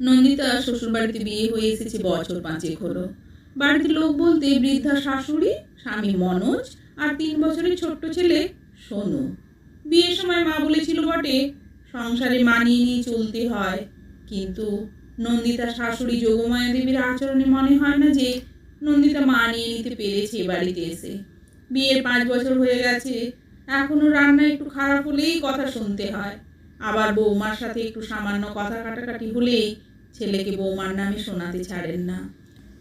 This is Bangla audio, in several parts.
নন্দিতা শ্বশুরবাড়িতে বিয়ে হয়ে এসেছে, বছর পাঁচেক হলো। বাড়িতে লোক বলতে বৃদ্ধা শাশুড়ি, স্বামী মনোজ আর তিন বছরের ছোট্ট ছেলে সোনু। বিয়ের সময় মা বলেছিল, বটে, সংসারে মানিয়ে নিয়ে চলতে হয়। কিন্তু নন্দিতা শাশুড়ি যোগমায়া দেবীর আচরণে মনে হয় না যে নন্দিতা মানিয়ে নিতে পেরেছে বাড়িতে এসে। বিয়ের পাঁচ বছর হয়ে গেছে, এখনও রান্না একটু খারাপ হলেই কথা শুনতে হয়। আবার বৌমার সাথে একটু সামান্য কথা কাটাকাটি হলেই ছেলেকে বৌমার নামে শোনাতে ছাড়েন না।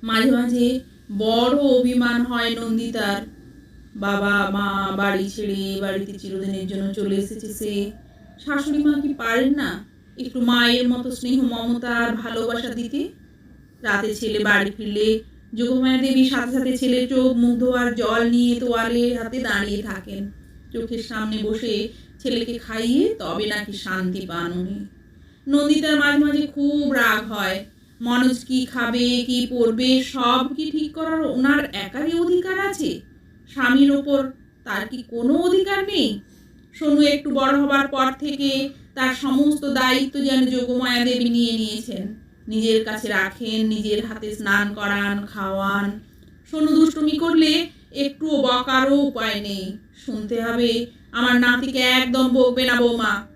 মাঝে মাঝে বড় অভিমান হয় নন্দিতার। বাবা, মা বাড়ি ছেড়ে বাড়িতে চিরদিনের জন্য চলে এসেছে সে। শাশুড়ি মা কি পারেন না একটু মায়ের মতো স্নেহ, মমতা আর ভালোবাসা দিতে? রাতে ছেলে বাড়ি ফিরলে যোগমায়া দেবী সাথে সাথে ছেলে চোখ মুখ ধোয়ার জল নিয়ে তোয়ালে হাতে দাঁড়িয়ে থাকেন। চোখের সামনে বসে ছেলেকে খাইয়ে তবে নাকি শান্তি পান উনি নন্দিতার মাঝে মাঝে খুব রাগ হয়। মনোজ কি খাবে, কি পরবে, সব কি ঠিক করার ওনার একারই অধিকার আছে? স্বামীর ওপর তার কি কোনো অধিকার নেই? সোনু একটু বড় হবার পর থেকে তার সমস্ত দায়িত্ব যেন যোগমায়া দেবী নিয়ে নিয়েছেন। নিজের কাছে রাখেন, নিজের হাতে স্নান করান, খাওয়ান। সোনু দুষ্টুমি করলে একটুও বকারও উপায় নেই। শুনতে হবে আমার নাতিকে একদম বকবে না, বৌমা।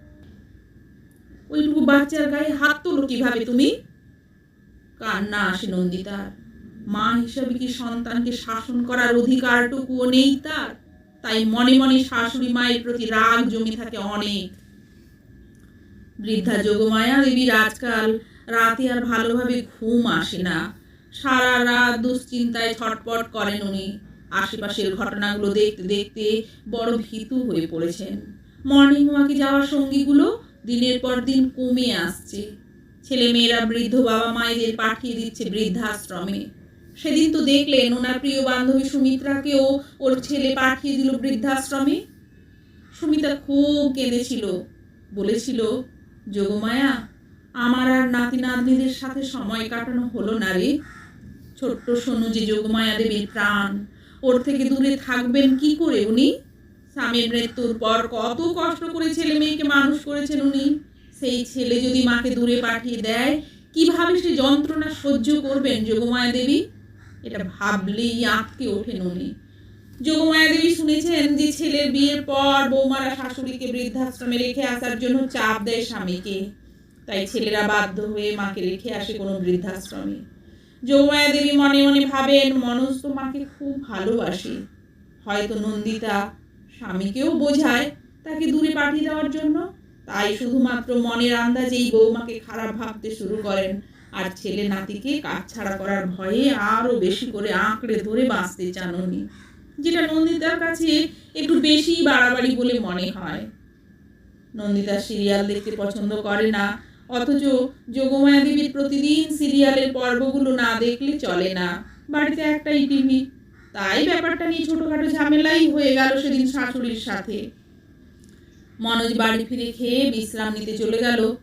ওইটুকু বাচ্চার গায়ে হাত তোলো কীভাবে তুমি? কান্না আসে নন্দিতার মা হিসাবে কি সন্তানকে শাসন করার অধিকারটুকুও নেই তার? তাই মনে মনে শাশুড়ি মায়ের প্রতি রাগ জমে থাকে অনেক। বৃদ্ধা যোগমায়া দেবীর আজকাল রাতে আর ভালোভাবে ঘুম আসে না। সারা রাত দুশ্চিন্তায় ছটপট করেন উনি। আশেপাশের ঘটনাগুলো দেখতে দেখতে বড় ভীতু হয়ে পড়েছেন। মর্নিং ওয়াকে যাওয়ার সঙ্গীগুলো দিনের পর দিন কমে আসছে। ছেলে মেয়েরা বৃদ্ধ বাবা মায়েদের পাঠিয়ে দিচ্ছে বৃদ্ধাশ্রমে। সেদিন তো দেখলেন ওনার প্রিয় বান্ধবী সুমিত্রাকেও ওর ছেলে পাঠিয়ে দিল বৃদ্ধাশ্রমে। সুমিতা খুব কেঁদেছিল। বলেছিল, যোগমায়া, আমার আর নাতি নাতনিদের সাথে সময় কাটানো হলো না রে। ছোট্ট সোনু যে যোগমায়া দেবীর প্রাণ ওর থেকে দূরে থাকবেন কি করে উনি? স্বামীর মৃত্যুর পর কত কষ্ট করে ছেলে মেয়েকে মানুষ করেছেন উনি। সেই ছেলে যদি মাকে দূরে পাঠিয়ে দেয়, কীভাবে সে যন্ত্রণা সহ্য করবেন যোগমায়া দেবী? এটা ভাবলেই আঁতকে ওঠেন উনি। যোগমায়া দেবী শুনেছেন যে ছেলের বিয়ের পর বৌমারা শাশুড়িকে বৃদ্ধাশ্রমে রেখে আসার জন্য চাপ দেয় স্বামীকে। তাই ছেলেরা বাধ্য হয়ে মাকে রেখে আসে কোনো বৃদ্ধাশ্রমে। যোগমায়া দেবী মনে মনে ভাবেন মনোজ তো মাকে খুব ভালোবাসে। হয়তো নন্দিতা স্বামীকেও বোঝায় তাকে দূরে পাঠিয়ে দেওয়ার জন্য। তাই শুধুমাত্র মনের আন্দাজেই বৌমাকে খারাপ ভাবতে শুরু করেন। আর ছেলে নাতিকে কাছছাড়া করার ভয়ে আরও বেশি করে আঁকড়ে ধরে বাঁচতে চান উনি, যেটা নন্দিতার কাছে একটু বেশি বাড়াবাড়ি বলে মনে হয়। নন্দিতা সিরিয়াল দেখতে পছন্দ করে না। অথচ যোগমায়া দেবীর প্রতিদিন সিরিয়ালের পর্বগুলো না দেখলে চলে না। বাড়িতে একটাই টিভি। তাই ব্যাপারটা নিয়ে ছোটোখাটো ঝামেলাই হয়ে গেল সেদিন শাশুড়ির সাথে। মনোজ বাড়ি ফিরে খেয়ে বিশ্রাম নিতে চলে গেল।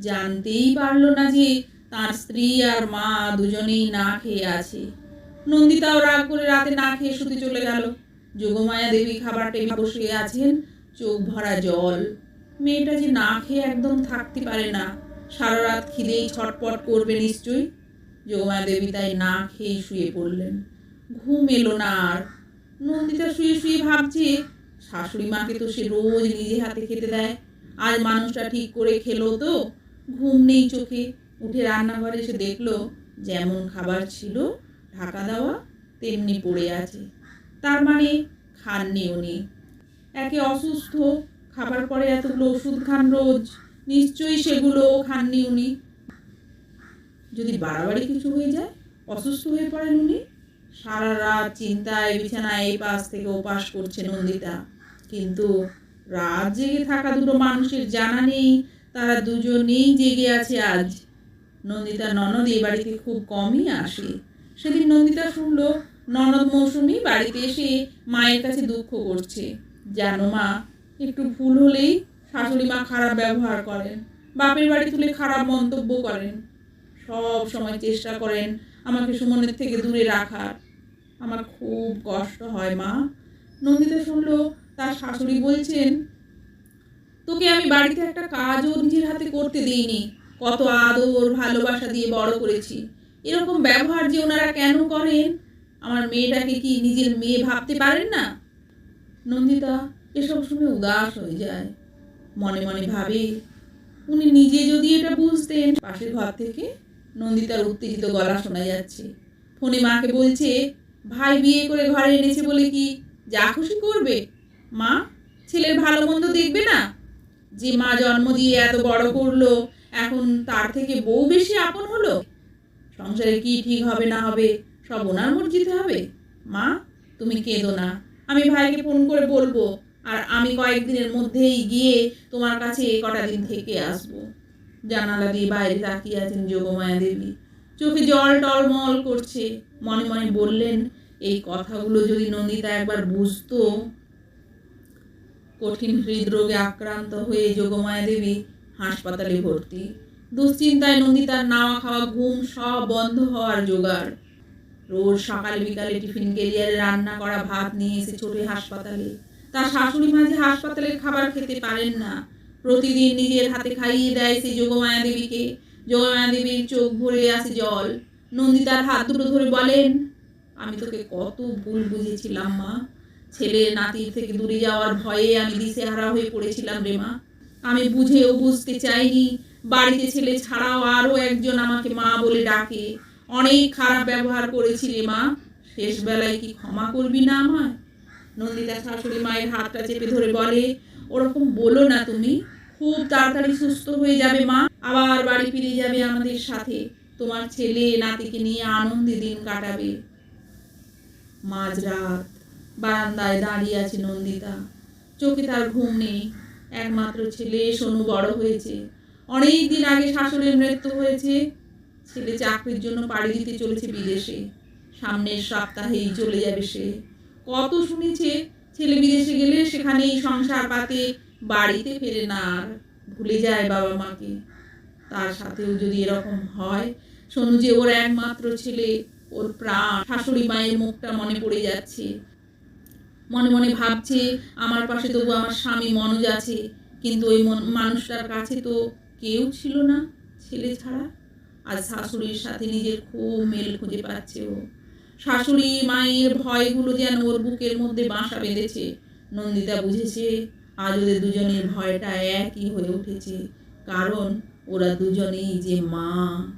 জানতেই পারল না যে তার স্ত্রী আর মা দুজনেই না খেয়ে আছে। নন্দিতাও রাগ করে রাতে না খেয়ে শুতে চলে গেল। যোগমায়া দেবী খাবার টেবিল বসে আছেন, চোখ ভরা জল। মেয়েটা যে না খেয়ে একদম থাকতে পারে না। সারা রাত খিদেই ছটপট করবে নিশ্চয়ই? যোগমায়া দেবী তাই না খেয়ে শুয়ে পড়লেন। ঘুম এলো না আর। নন্দিতা শুয়ে শুয়ে ভাবছে, শাশুড়ি মাকে তো সে রোজ নিজে হাতে খেতে দেয়। আজ মানুষটা ঠিক করে খেলো তো, ঘুম নেই চোখে। উঠে রান্নাঘরে এসে দেখল, যেমন খাবার ছিল, ঢাকা দেওয়া, তেমনি পড়ে আছে। তার মানে খাননি উনি একে অসুস্থ, খাবার পরে এতগুলো ওষুধ খান রোজ। নিশ্চয়ই সেগুলো খাননি উনি। যদি বাড়াবাড়ি কিছু হয়ে যায়, অসুস্থ হয়ে পড়েন উনি, সারা রাত চিন্তায়, বিছানায়, এই পাশ থেকে ও পাশ করছে নন্দিতা। কিন্তু রাত জেগে থাকা দুটো মানুষের জানা নেই, তারা দুজনেই জেগে আছে আজ। নন্দিতা ননদ এই বাড়িতে খুব কমই আসে। সেদিন নন্দিতা শুনলো, ননদ মৌসুমি বাড়িতে এসে মায়ের কাছে দুঃখ করছে। জানো মা, একটু ভুল হলেই শাশুড়ি মা খারাপ ব্যবহার করেন, বাপের বাড়ি তুলে খারাপ মন্তব্য করেন। সব সময় চেষ্টা করেন আমাকে সুমনের থেকে দূরে রাখার। আমার খুব কষ্ট হয় মা। নন্দিতা শুনলো, তার শাশুড়ি বলছেন, তোকে আমি বাড়িতে একটা কাজও নিজের হাতে করতে দিইনি। কত আদর, ভালোবাসা দিয়ে বড় করেছি। এরকম ব্যবহার যে ওনারা কেন করেন, আমার মেয়েটাকে কি নিজের মেয়ে ভাবতে পারেন না? নন্দিতা এসব শুনে উদাস হয়ে যায়। মনে মনে ভাবে। উনি নিজে যদি এটা বুঝতেন, পাশের ঘর থেকে নন্দিতার উত্তেজিত গলা শোনা যাচ্ছে। ফোনে মাকে বলছে, ভাই বিয়ে করে ঘরে এনেছে বলে কি যা খুশি করবে? মা, ছেলের ভালো মন্দ দেখবে না? যে মা জন্ম দিয়ে এত বড় করল, এখন তার থেকে বউ বেশি আপন হলো? সংসারে কি ঠিক হবে না হবে, সব ওনার মর্জিতে হবে। মা, তুমি কেঁদো না। আমি ভাইকে ফোন করে বলব আর আমি কয়েকদিনের মধ্যেই গিয়ে তোমার কাছে কটা দিন থেকে আসব। জানালা দিয়ে বাইরে তাকিয়ে আছেন যোগমায়া দেবী। চোখে জল টলমল করছে। মনে মনে বললেন, এই কথাগুলো যদি নন্দিতা একবার বুঝতো। কঠিন হৃদরোগে আক্রান্ত হয়ে যোগমায়া দেবী হাসপাতালে ভর্তি। দুশ্চিন্তায় নন্দিতার নাওয়া খাওয়া ঘুম সব বন্ধ হওয়ার জোগাড়। রোজ সকাল বিকালে টিফিন কেরিয়ারে রান্না করা ভাত নিয়ে এসে ছোটে হাসপাতালে। তার শাশুড়ি মাঝে হাসপাতালের খাবার খেতে পারেন না। প্রতিদিন নিজের হাতে খাইয়ে দেয় সেই যোগমায়া দেবীকে। যোগমায়া দেবীর চোখ ভরে আসে জল। নন্দিতার হাত দুটো ধরে বলেন, আমি তোকে কত ভুল বুঝেছিলাম মা। ছেলে নাতির থেকে দূরে যাওয়ার ভয়ে আমি দিশেহারা হয়ে পড়েছিলাম রে মা। আমি বুঝেও বুঝতে চাইনি। বাড়িতে ছেলে ছাড়াও আরও একজন আমাকে মা বলে ডাকে। অনেক খারাপ ব্যবহার করেছি রে মা। শেষ বেলায় কি ক্ষমা করবি না আমায়? নন্দিতা শাশুড়ি মায়ের হাতটা চেপে ধরে বলে, ওরকম বলো না তুমি। খুব তাড়াতাড়ি সুস্থ হয়ে যাবে মা। আবার বাড়ি ফিরে যাবে আমাদের সাথে। তোমার ছেলে, নাতিকে নিয়ে আনন্দে দিন কাটাবে। মাঝরাত বারান্দায় দাঁড়িয়ে আছে নন্দিতা। চোখে তার ঘুম নেই। একমাত্র ছেলে সোনু বড় হয়েছে। অনেক দিন আগে শাশুড়ির মৃত্যু হয়েছে। ছেলে চাকরির জন্য পাড়ি দিতে চলেছে বিদেশে। সামনের সপ্তাহেই চলে যাবে সে। কত শুনেছে, ছেলে বিদেশে গেলে সেখানেই সংসার পাতে, বাড়িতে ফেরে না আর ভুলে যায় বাবা মাকে। তার সাথেও যদি এরকম হয়, শোনো যে ওর একমাত্র ছেলে, ওর প্রাণ, শাশুড়ি মায়ের মুখটা মনে পড়ে যাচ্ছে। মনে মনে ভাবছে, আমার পাশে তবু আমার স্বামী মনোজ আছে, কিন্তু ওই মন- মানুষটার কাছে তো কেউ ছিল না ছেলে ছাড়া। আর শাশুড়ির সাথে নিজের খুব মেল খুঁজে পাচ্ছে ও। শাশুড়ি, মায়ের ভয়গুলো যেন ওর বুকের মধ্যে বাসা বেঁধেছে। নন্দিতা বুঝেছে, আজ ওদের দুজনের ভয়টা একই হয়ে উঠেছে। কারণ ওরা দুজনেই যে মা।